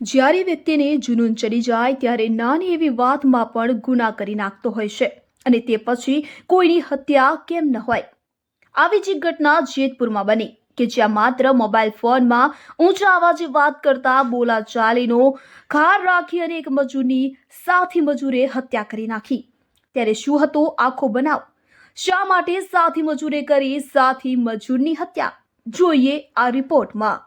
જ્યારે વ્યક્તિને જુનૂન ચડી જાય ત્યારે નાની એવી વાતમાં પણ ગુના કરી નાખતો હોય છે અને તે પછી કોઈની હત્યા કેમ ન હોય. આવી જ ઘટના જેતપુરમાં બની કે જ્યાં માત્ર મોબાઈલ ફોનમાં ઊંચા અવાજે વાત કરતા બોલાચાલીનો ખાર રાખી અને એક મજૂરની સાથી મજૂરે હત્યા કરી નાખી. ત્યારે શું હતો આખો બનાવ? શા માટે સાથી મજૂરે કરી સાથી મજૂરની હત્યા? જોઈએ આ રિપોર્ટમાં.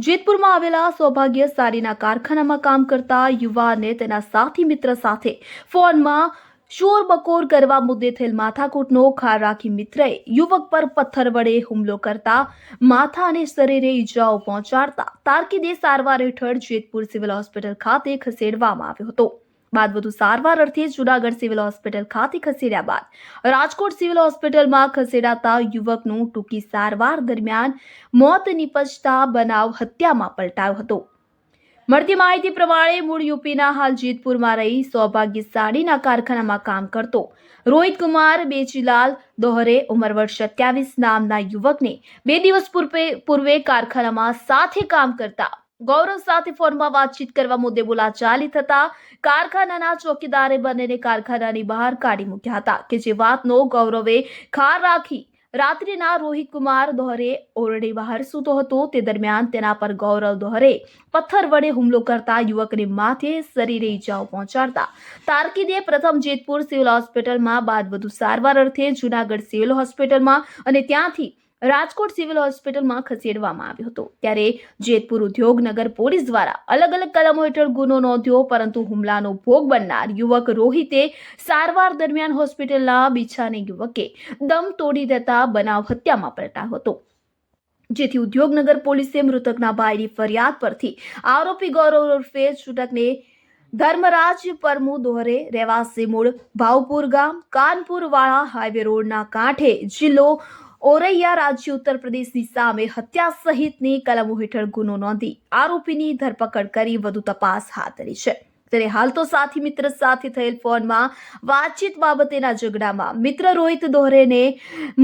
જેતપુરમાં આવેલા સૌભાગ્ય સારીના કારખાનામાં કામ કરતા યુવાને તેના સાથી મિત્ર સાથે ફોનમાં શોર બકોર કરવા મુદ્દે થયેલ માથાકૂટનો ખાર રાખી મિત્રએ યુવક પર પથ્થર વડે હુમલો કરતા માથા અને શરીરે ઈજાઓ પહોંચાડતા તારકીદે સારવાર હેઠળ જેતપુર સિવિલ હોસ્પિટલ ખાતે ખસેડવામાં આવ્યો હતો. બાદ વધુ સારવાર અર્થે જુનાગઢ સિવિલ હોસ્પિટલ ખાતે ખસેડ્યા બાદ રાજકોટ સિવિલ હોસ્પિટલમાં ખસેડાતા યુવકનું ટૂંકી સારવાર દરમિયાન મોત નિપજતા બનાવ હત્યામાં પલટાયો હતો. મળતી માહિતી પ્રમાણે મૂળ યુપીના હાલ જેતપુરમાં રહી સૌભાગ્ય સાડીના કારખાનામાં કામ કરતો રોહિત કુમાર બેચીલાલ દોહરે ઉંમર વર્ષ સત્યાવીસ નામના યુવકને બે દિવસ પૂર્વે પૂર્વે કારખાનામાં સાથે કામ કરતા ગૌરવ સાથે ફોનમાં વાતચીત કરવા મુદ્દે બોલાચાલી થતા કારખાનાના ચોકીદારે બંનેને કારખાનાની બહાર કાઢી મૂક્યા હતા કે જે વાતનો ગૌરવે ખાર રાખી રાત્રિના રોહિત કુમાર દોહરે ઓરડે બહાર સૂતો હતો. તે દરમિયાન તેના પર ગૌરવ દોહરે પથ્થર વડે હુમલો કરતા યુવકને માથે શરીરે ઈજાઓ પહોંચાડતા તારકીદે પ્રથમ જેતપુર સિવિલ હોસ્પિટલમાં બાદ વધુ સારવાર અર્થે જુનાગઢ સિવિલ હોસ્પિટલમાં અને ત્યાંથી રાજકોટ સિવિલ હોસ્પિટલમાં ખસેડવામાં આવ્યો હતો. ત્યારે જેતપુર ઉદ્યોગનગર પોલીસ દ્વારા અલગ અલગ કલમો હેઠળ ગુનો નોંધ્યો, પરંતુ હુમલાનો ભોગ બનનાર યુવક રોહિતે સારવાર દરમિયાન હોસ્પિટલના બિછાને યુવકે દમ તોડી દેતા બનાવ હત્યામાં પલટાયો હતો. જેથી ઉદ્યોગનગર પોલીસે મૃતકના ભાઈની ફરિયાદ પરથી આરોપી ગૌરવ ઉર્ફે છૂટકને ધર્મરાજ પરમુ દોહરે રહેવાસી મૂળ ભાવપુર ગામ કાનપુર વાળા હાઈવે રોડના કાંઠે જિલ્લો ઓરૈયા રાજ્ય ઉત્તર પ્રદેશની સામે હત્યા સહિતની કલમો હેઠળ ગુનો નોંધી આરોપીની ધરપકડ કરી વધુ તપાસ હાથ ધરી છે. ત્યારે હાલ તો સાથી મિત્ર સાથે થયેલ ફોનમાં વાતચીત બાબતેના ઝઘડામાં મિત્ર રોહિત દોહરેને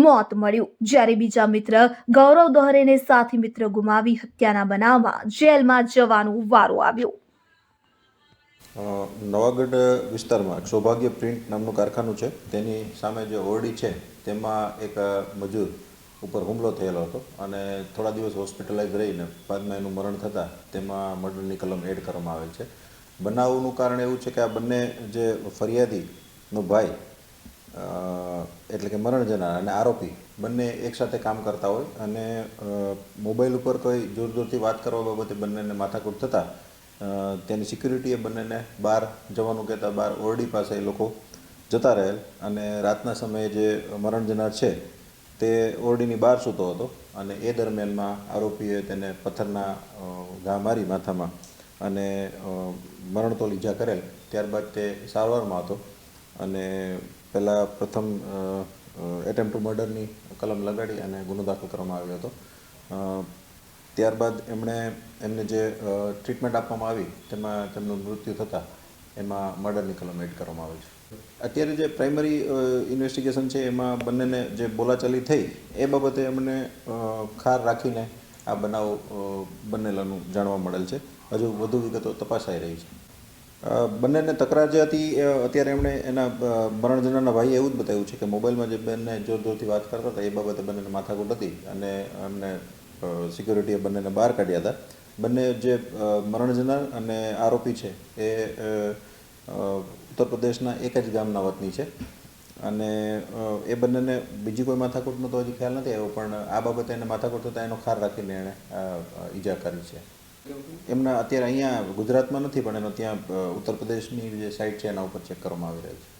મોત મળ્યું. જ્યારે બીજા મિત્ર ગૌરવ દોહરેને સાથી મિત્ર ગુમાવી હત્યાના બનાવમાં જેલમાં જવાનો વારો આવ્યો. નવાગઢ વિસ્તારમાં સૌભાગ્ય પ્રિન્ટ નામનું કારખાનું છે. તેની સામે જે ઓરડી છે તેમાં એક મજૂર ઉપર હુમલો થયેલો હતો અને થોડા દિવસ હોસ્પિટલાઇઝ રહીને બાદમાં એનું મરણ થતાં તેમાં મર્ડરની કલમ એડ કરવામાં આવેલ છે. બનાવનું કારણ એવું છે કે આ બંને જે ફરિયાદીનો ભાઈ એટલે કે મરણ જનાર અને આરોપી બંને એકસાથે કામ કરતા હોય અને મોબાઈલ ઉપર કોઈ જોર જોરથી વાત કરવા બાબતે બંનેને માથાકૂટ થતાં તેની સિક્યુરિટીએ બંનેને બહાર જવાનું કહેતા બહાર ઓરડી પાસે એ લોકો જતા રહેલ અને રાતના સમયે જે મરણ જનાર છે, તે ઓરડીની બહાર સૂતો હતો અને એ દરમિયાનમાં આરોપીએ તેને પથ્થરના ઘા મારી માથામાં અને મરણ તો ઈજા કરેલ. ત્યારબાદ તે સારવારમાં હતો અને પહેલાં પ્રથમ એટેમ્પ ટુ મર્ડરની કલમ લગાડી અને ગુનો દાખલ કરવામાં આવ્યો હતો. ત્યારબાદ એમણે એમને જે ટ્રીટમેન્ટ આપવામાં આવી, તેમાં તેમનું મૃત્યુ થતાં એમાં મર્ડરની કલમ એડ કરવામાં આવી છે. અત્યારે જે પ્રાઇમરી ઇન્વેસ્ટિગેશન છે, એમાં બંનેને જે બોલાચાલી થઈ, એ બાબતે એમને ખાર રાખીને આ બનાવ બનેલાનું જાણવા મળેલ છે. હજુ વધુ વિગતો તપાસાઈ રહી છે. બંનેને તકરાર જે હતી અત્યારે એમણે એના મરણજનાના ભાઈએ એવું જ બતાવ્યું છે કે મોબાઈલમાં જે બંને જોર જોરથી વાત કરતા હતા, એ બાબતે બંનેને માથાકૂટ હતી અને એમને સિક્યુરિટીએ બંનેને બહાર કાઢ્યા હતા. બંને જે અ, મરણ જનાર અને આરોપી છે એ ઉત્તર પ્રદેશના એક જ ગામના વતની છે. અને એ બંનેને બીજી કોઈ માથાકૂટનો તો હજી ખ્યાલ નથી આવ્યો પણ આ બાબતે એને માથાકૂટ થતાં એનો ખાર રાખીને એણે ઈજા કરી છે. એમના અત્યારે અહીંયા ગુજરાતમાં નથી પણ એનો ત્યાં ઉત્તર પ્રદેશની જે સાઇટ છે એના ઉપર ચેક કરવામાં આવી રહ્યો છે.